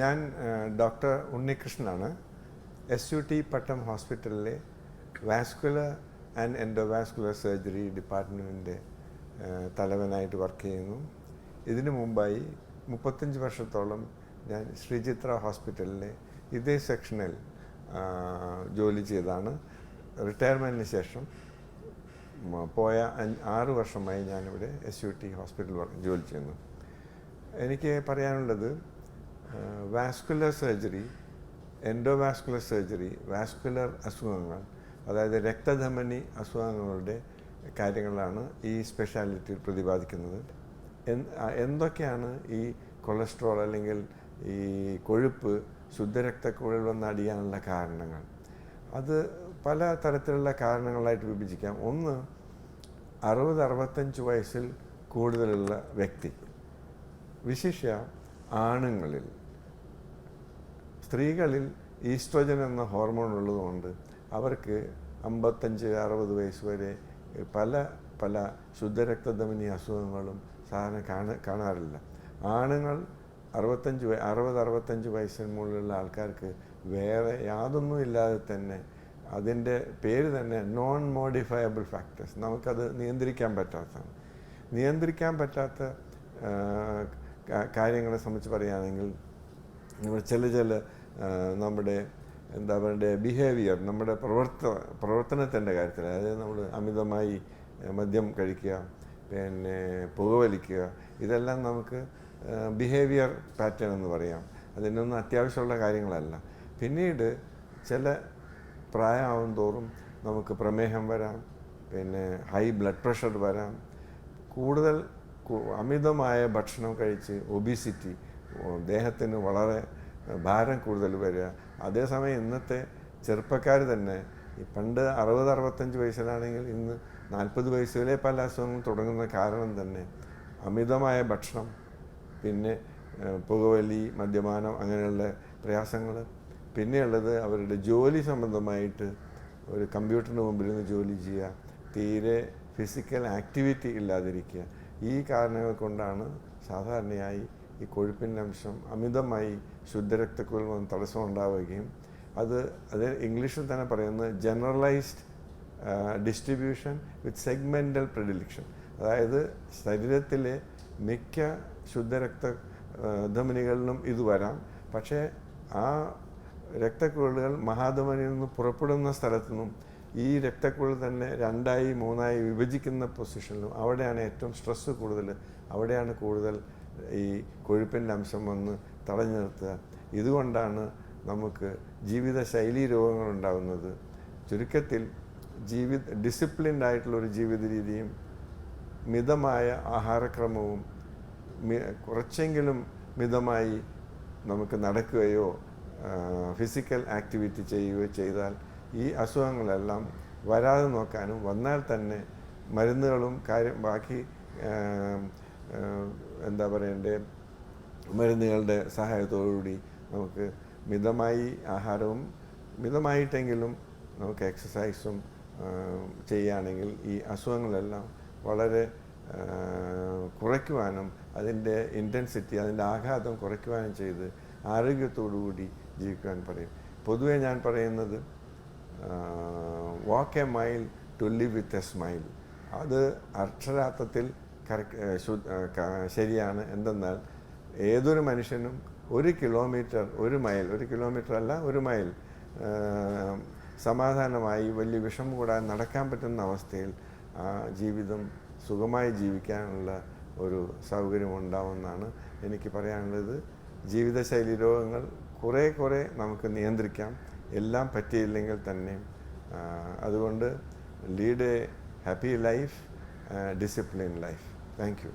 ഞാൻ ഡോക്ടർ ഉണ്ണികൃഷ്ണനാണ്. S U T Pattom ഹോസ്പിറ്റലിലെ വാസ്കുലർ ആൻഡ് എൻഡോവാസ്കുലർ സർജറി ഡിപ്പാർട്ട്മെന്റിന്റെ തലവനായിട്ട് വർക്ക് ചെയ്യുന്നു. ഇതിനു മുമ്പായി മുപ്പത്തഞ്ച് വർഷത്തോളം ഞാൻ ശ്രീചിത്ര ഹോസ്പിറ്റലിലെ ഇതേ സെക്ഷനിൽ ജോലി ചെയ്താണ്. റിട്ടയർമെന്റിന് ശേഷം പോയ ആറ് വർഷമായി ഞാനിവിടെ എസ് യു ടി ഹോസ്പിറ്റലിൽ ജോലി ചെയ്യുന്നു. എനിക്ക് പറയാനുള്ളത് vascular surgery endovascular surgery vascular അസുഖങ്ങൾ അതായത് രക്തധമനി അസുഖങ്ങളുടെ കാര്യങ്ങളാണ് ഈ സ്പെഷ്യാലിറ്റിയിൽ പ്രതിപാദിക്കുന്നത്. എന്തൊക്കെയാണ് ഈ കൊളസ്ട്രോൾ അല്ലെങ്കിൽ ഈ കൊഴുപ്പ് ശുദ്ധരക്തക്കുഴൽ വന്നടിയാനുള്ള കാരണങ്ങൾ? അത് പല തരത്തിലുള്ള കാരണങ്ങളായിട്ട് വിഭജിക്കാം. ഒന്ന് അറുപത് അറുപത്തഞ്ച് വയസ്സിൽ കൂടുതലുള്ള വ്യക്തി. വിശിഷ്യ ആണുങ്ങളിൽ സ്ത്രീകളിൽ ഈസ്ട്രോജൻ എന്ന ഹോർമോൺ ഉള്ളതുകൊണ്ട് അവർക്ക് അമ്പത്തഞ്ച് അറുപത് വയസ്സ് വരെ പല പല ശുദ്ധരക്തധമനി അസുഖങ്ങളും സാധാരണ കാണ കാണാറില്ല. ആണുങ്ങൾ അറുപത്തഞ്ച് അറുപത് അറുപത്തഞ്ച് വയസ്സിന് മുകളിലുള്ള ആൾക്കാർക്ക് വേറെ യാതൊന്നും ഇല്ലാതെ തന്നെ അതിന്റെ പേര് തന്നെ നോൺ മോഡിഫയബിൾ ഫാക്ടേഴ്സ് നമുക്കത് നിയന്ത്രിക്കാൻ പറ്റാത്തതാണ്. നിയന്ത്രിക്കാൻ പറ്റാത്ത കാര്യങ്ങളെ സംബന്ധിച്ച് പറയുകയാണെങ്കിൽ നമ്മൾ ചില ചില നമ്മുടെ എന്താ പറയുക ബിഹേവിയർ നമ്മുടെ പ്രവർത്ത പ്രവർത്തനത്തിന്റെ കാര്യത്തിൽ. അതായത് നമ്മൾ അമിതമായി മദ്യം കഴിക്കുക പിന്നെ പുകവലിക്കുക ഇതെല്ലാം നമുക്ക് ബിഹേവിയർ പാറ്റേൺ എന്ന് പറയാം. അതിനൊന്നും അത്യാവശ്യമുള്ള കാര്യങ്ങളല്ല. പിന്നീട് ചില പ്രായമാവും തോറും നമുക്ക് പ്രമേഹം വരാം പിന്നെ ഹൈ ബ്ലഡ് പ്രഷർ വരാം. കൂടുതൽ അമിതമായ ഭക്ഷണം കഴിച്ച് ഒബിസിറ്റി ദേഹത്തിന് വളരെ ഭാരം കൂടുതൽ വരിക. അതേസമയം ഇന്നത്തെ ചെറുപ്പക്കാർ തന്നെ പണ്ട് അറുപത് അറുപത്തഞ്ച് വയസ്സിലാണെങ്കിൽ ഇന്ന് നാൽപ്പത് വയസ്സിലെ പല അസുഖങ്ങളും തുടങ്ങുന്ന കാരണം തന്നെ അമിതമായ ഭക്ഷണം പിന്നെ പുകവലി മദ്യപാനം അങ്ങനെയുള്ള പ്രയാസങ്ങൾ. പിന്നെയുള്ളത് അവരുടെ ജോലി സംബന്ധമായിട്ട് ഒരു കമ്പ്യൂട്ടറിന് മുമ്പിൽ നിന്ന് ജോലി ചെയ്യുക തീരെ ഫിസിക്കൽ ആക്ടിവിറ്റി ഇല്ലാതിരിക്കുക. ഈ കാരണങ്ങൾ കൊണ്ടാണ് സാധാരണയായി ഈ കൊഴുപ്പിന്റെ അംശം അമിതമായി ശുദ്ധരക്തക്കുഴൽ വന്ന് തടസ്സം ഉണ്ടാവുകയും അത് അത് ഇംഗ്ലീഷിൽ തന്നെ പറയുന്നത് generalised distribution with segmental predilection അതായത് ശരീരത്തിലെ മിക്ക ശുദ്ധരക്ത ധമനികളിലും ഇത് വരാം. പക്ഷേ ആ രക്തക്കുഴലുകൾ മഹാധമനിയിൽ നിന്ന് പുറപ്പെടുന്ന സ്ഥലത്തു നിന്നും ഈ രക്തക്കുഴൽ തന്നെ രണ്ടായി മൂന്നായി വിഭജിക്കുന്ന പൊസിഷനിലും അവിടെയാണ് ഏറ്റവും സ്ട്രെസ്സ് കൂടുതൽ. അവിടെയാണ് കൂടുതൽ ഈ കൊഴുപ്പിന്റെ അംശം വന്ന് തടഞ്ഞു നിർത്തുക. ഇതുകൊണ്ടാണ് നമുക്ക് ജീവിതശൈലി രോഗങ്ങൾ ഉണ്ടാകുന്നത് ചുരുക്കത്തിൽ ജീവിത ഡിസിപ്ലിൻഡ് ആയിട്ടുള്ള ഒരു ജീവിത രീതിയും മിതമായ ആഹാരക്രമവും കുറച്ചെങ്കിലും മിതമായി നമുക്ക് നടക്കുകയോ ഫിസിക്കൽ ആക്ടിവിറ്റി ചെയ്യുകയോ ചെയ്താൽ ഈ അസുഖങ്ങളെല്ലാം വരാതെ നോക്കാനും വന്നാൽ തന്നെ മരുന്നുകളും കാര്യം ബാക്കി എന്താ പറയണ്ടേ മരുന്നുകളുടെ സഹായത്തോടുകൂടി നമുക്ക് മിതമായി ആഹാരവും മിതമായിട്ടെങ്കിലും നമുക്ക് എക്സസൈസും ചെയ്യുകയാണെങ്കിൽ ഈ അസുഖങ്ങളെല്ലാം വളരെ കുറയ്ക്കുവാനും അതിന്റെ ഇന്റൻസിറ്റി അതിന്റെ ആഘാതം കുറയ്ക്കുവാനും ചെയ്ത് ആരോഗ്യത്തോടുകൂടി ജീവിക്കുവാൻ പറയും. പൊതുവേ ഞാൻ പറയുന്നത് walk a mile to live with a smile അത് അക്ഷരാർത്ഥത്തിൽ ശരിയാണ് എന്തെന്നാൽ ഏതൊരു മനുഷ്യനും ഒരു കിലോമീറ്റർ ഒരു മൈൽ ഒരു കിലോമീറ്റർ അല്ല ഒരു മൈൽ സമാധാനമായി വലിയ വിഷം കൂടാതെ നടക്കാൻ പറ്റുന്ന അവസ്ഥയിൽ ആ ജീവിതം സുഖമായി ജീവിക്കാനുള്ള ഒരു സൗകര്യം ഉണ്ടാവുമെന്നാണ് എനിക്ക് പറയാനുള്ളത്. ജീവിതശൈലി രോഗങ്ങൾ കുറേ കുറേ നമുക്ക് നിയന്ത്രിക്കാം. എല്ലാം പറ്റിയില്ലെങ്കിൽ തന്നെ അതുകൊണ്ട് lead a happy life discipline life. Thank you